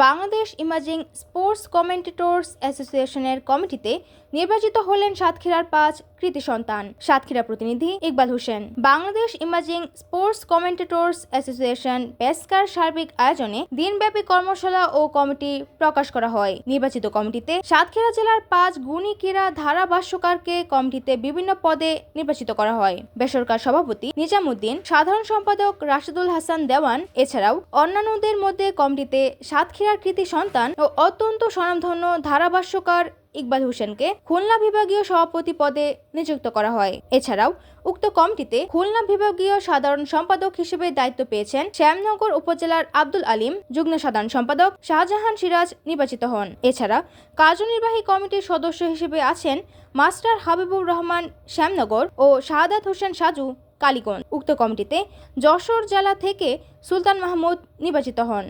Bangladesh emerging sports কমেন্টেটর্স অ্যাসোসিয়েশনের কমিটিতে নির্বাচিত হলেন সাতক্ষীরার পাঁচ কৃতি সন্তান। সাতক্ষীরা প্রতিনিধি Iqbal Hossain. Bangladesh emerging sports commentators association পেস্কার সার্বিক আয়োজনে দিনব্যাপী কর্মশালা ও কমিটি প্রকাশ করা হয়। নির্বাচিত কমিটিতে সাতক্ষীরা জেলার পাঁচ গুণী ক্রীড়া ধারাভাষ্যকারকে কমিটিতে বিভিন্ন পদে নির্বাচিত করা হয়। বেসরকার সভাপতি নিজামুদ্দিন, সাধারণ সম্পাদক রাশিদুল হাসান দেওয়ান, এছাড়াও অন্যান্যদের মধ্যে কমিটিতে সাতক্ষীরার কৃতি সন্তান ও অত্যন্ত স্বনামধন্য ধারাভাষ্যকার ইকবাল হোসেনকে খুলনা বিভাগীয় সভাপতি পদে নিযুক্ত করা হয়। এছাড়াও, উক্ত কমিটিতে খুলনা বিভাগীয় সাধারণ সম্পাদক হিসেবে দায়িত্ব পেয়েছেন শ্যামনগর উপজেলার আব্দুল আলিম, যুগ্ম সাধারণ সম্পাদক শাহজাহান সিরাজ নির্বাচিত হন। এছাড়া, কার্যনির্বাহী কমিটির সদস্য হিসেবে আছেন মাস্টার হাবিবুর রহমান শ্যামনগর ও শাহাদাত হোসেন সাজু কালীগঞ্জ। উক্ত কমিটিতে যশোর জেলা থেকে সুলতান মাহমুদ নির্বাচিত হন।